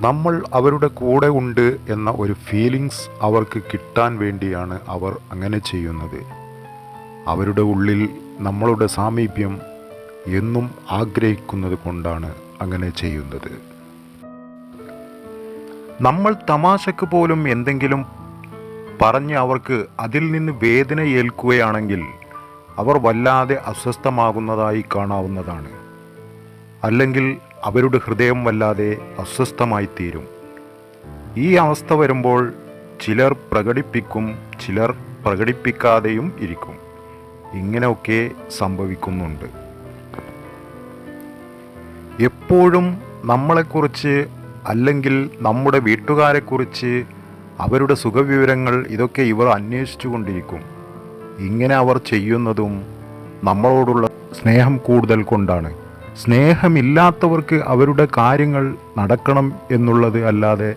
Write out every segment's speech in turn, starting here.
നമ്മൾ അവരുടെ കൂടെ ഉണ്ട് എന്ന ഒരു ഫീലിങ്സ് അവർക്ക് കിട്ടാൻ വേണ്ടിയാണ് അവർ അങ്ങനെ ചെയ്യുന്നത്. അവരുടെ ഉള്ളിൽ നമ്മളുടെ സാമീപ്യം എന്നും ആഗ്രഹിക്കുന്നത് കൊണ്ടാണ് അങ്ങനെ ചെയ്യുന്നത്. നമ്മൾ തമാശക്ക് പോലും എന്തെങ്കിലും പറഞ്ഞ് അവർക്ക് അതിൽ നിന്ന് വേദന ഏൽക്കുകയാണെങ്കിൽ അവർ വല്ലാതെ അസ്വസ്ഥമാകുന്നതായി കാണാവുന്നതാണ്. അല്ലെങ്കിൽ അവരുടെ ഹൃദയം വല്ലാതെ അസ്വസ്ഥമായിത്തീരും. ഈ അവസ്ഥ വരുമ്പോൾ ചിലർ പ്രകടിപ്പിക്കും ചിലർ പ്രകടിപ്പിക്കാതെയും ഇരിക്കും. ഇങ്ങനെയൊക്കെ സംഭവിക്കുന്നുണ്ട്. എപ്പോഴും നമ്മളെക്കുറിച്ച് അല്ലെങ്കിൽ നമ്മുടെ വീട്ടുകാരെക്കുറിച്ച് അവരുടെ സുഖവിവരങ്ങൾ ഇതൊക്കെ ഇവർ അന്വേഷിച്ചു കൊണ്ടിരിക്കും. ഇങ്ങനെ അവർ ചെയ്യുന്നതും നമ്മളോടുള്ള സ്നേഹം കൂടുതൽ കൊണ്ടാണ്. സ്നേഹമില്ലാത്തവർക്ക് അവരുടെ കാര്യങ്ങൾ നടക്കണം എന്നുള്ളത് അല്ലാതെ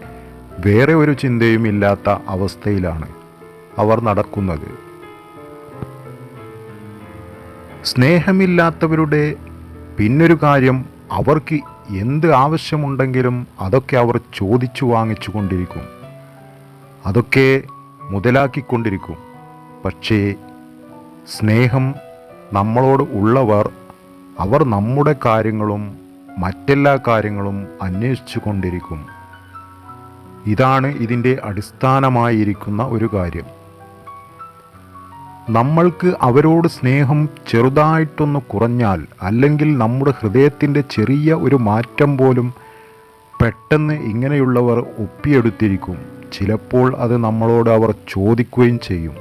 വേറെ ഒരു ചിന്തയും ഇല്ലാത്ത അവസ്ഥയിലാണ് അവർ നടക്കുന്നത്. സ്നേഹമില്ലാത്തവരുടെ പിന്നൊരു കാര്യം അവർക്ക് എന്ത് ആവശ്യമുണ്ടെങ്കിലും അതൊക്കെ അവർ ചോദിച്ചു വാങ്ങിച്ചു കൊണ്ടിരിക്കും. അതൊക്കെ മുതലാക്കിക്കൊണ്ടിരിക്കും പക്ഷേ സ്നേഹം നമ്മളോട് ഉള്ളവർ അവർ നമ്മുടെ കാര്യങ്ങളും മറ്റെല്ലാ കാര്യങ്ങളും അന്വേഷിച്ചു കൊണ്ടിരിക്കും ഇതാണ് ഇതിന്റെ അടിസ്ഥാനമായിരിക്കുന്ന ഒരു കാര്യം. നമ്മൾക്ക് അവരോട് സ്നേഹം ചെറുതായിട്ടൊന്ന് കുറഞ്ഞാൽ അല്ലെങ്കിൽ നമ്മുടെ ഹൃദയത്തിന്റെ ചെറിയ ഒരു മാറ്റം പോലും പെട്ടെന്ന് ഇങ്ങനെയുള്ളവർ ഒപ്പിയെടുത്തിരിക്കും. ചിലപ്പോൾ അത് നമ്മളോട് അവർ ചോദിക്കുകയും ചെയ്യും.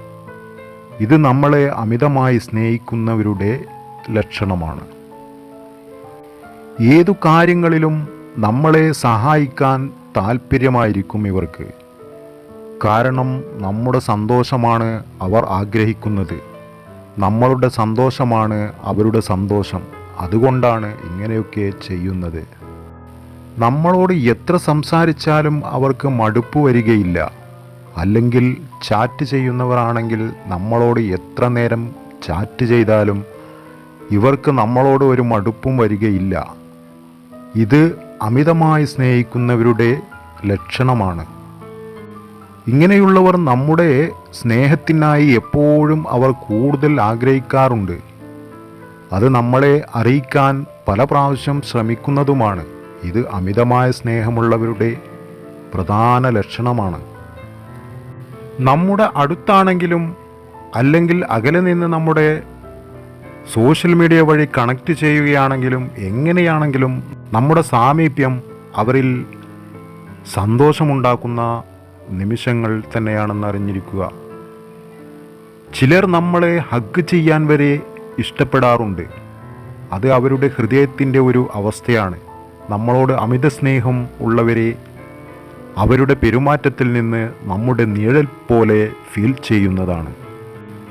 ഇത് നമ്മളെ അമിതമായി സ്നേഹിക്കുന്നവരുടെ ലക്ഷണമാണ്. ഏതു കാര്യങ്ങളിലും നമ്മളെ സഹായിക്കാൻ താല്പര്യമായിരിക്കും ഇവർക്ക്. കാരണം നമ്മുടെ സന്തോഷമാണ് അവർ ആഗ്രഹിക്കുന്നത്. നമ്മളുടെ സന്തോഷമാണ് അവരുടെ സന്തോഷം. അതുകൊണ്ടാണ് ഇങ്ങനെയൊക്കെ ചെയ്യുന്നത്. നമ്മളോട് എത്ര സംസാരിച്ചാലും അവർക്ക് മടുപ്പ് വരികയില്ല. അല്ലെങ്കിൽ ചാറ്റ് ചെയ്യുന്നവരാണെങ്കിൽ നമ്മളോട് എത്ര നേരം ചാറ്റ് ചെയ്താലും ഇവർക്ക് നമ്മളോട് ഒരു മടുപ്പും വരികയില്ല. ഇത് അമിതമായി സ്നേഹിക്കുന്നവരുടെ ലക്ഷണമാണ്. ഇങ്ങനെയുള്ളവർ നമ്മുടെ സ്നേഹത്തിനായി എപ്പോഴും അവർ കൂടുതൽ ആഗ്രഹിക്കാറുണ്ട്. അത് നമ്മളെ അറിയിക്കാൻ പല പ്രാവശ്യം ശ്രമിക്കുന്നതുമാണ്. ഇത് അമിതമായ സ്നേഹമുള്ളവരുടെ പ്രധാന ലക്ഷണമാണ്. നമ്മുടെ അടുത്താണെങ്കിലും അല്ലെങ്കിൽ അകലെ നിന്ന് നമ്മുടെ സോഷ്യൽ മീഡിയ വഴി കണക്ട് ചെയ്യുകയാണെങ്കിലും എങ്ങനെയാണെങ്കിലും നമ്മുടെ സാമീപ്യം അവരിൽ സന്തോഷമുണ്ടാക്കുന്ന നിമിഷങ്ങൾ തന്നെയാണെന്ന് അറിഞ്ഞിരിക്കുക. ചിലർ നമ്മളെ ഹഗ് ചെയ്യാൻ വരെ ഇഷ്ടപ്പെടാറുണ്ട്. അത് അവരുടെ ഹൃദയത്തിന്റെ ഒരു അവസ്ഥയാണ്. നമ്മളോട് അമിത സ്നേഹം ഉള്ളവരെ അവരുടെ പെരുമാറ്റത്തിൽ നിന്ന് നമ്മുടെ നിഴൽ പോലെ ഫീൽ ചെയ്യുന്നതാണ്.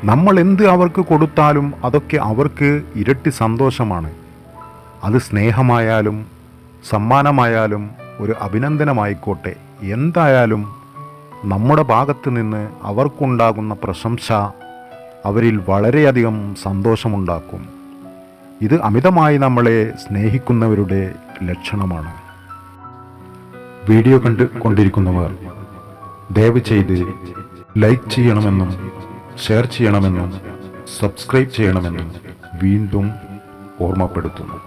നമ്മൾ എന്ത് അവർക്ക് കൊടുത്താലും അതൊക്കെ അവർക്ക് ഇരട്ടി സന്തോഷമാണ്. അത് സ്നേഹമായാലും സമ്മാനമായാലും ഒരു അഭിനന്ദനമായിക്കോട്ടെ. എന്തായാലും നമ്മുടെ ഭാഗത്ത് നിന്ന് അവർക്കുണ്ടാകുന്ന പ്രശംസ അവരിൽ വളരെയധികം സന്തോഷമുണ്ടാക്കും. ഇത് അമിതമായി നമ്മളെ സ്നേഹിക്കുന്നവരുടെ ലക്ഷണമാണ്. വീഡിയോ കണ്ട് കൊണ്ടിരിക്കുന്നവർ ദയവ് ചെയ്ത് ലൈക്ക് ചെയ്യണമെന്നും ഷെയർ ചെയ്യണമെന്നും സബ്സ്ക്രൈബ് ചെയ്യണമെന്നും വീണ്ടും ഓർമ്മപ്പെടുത്തുന്നു.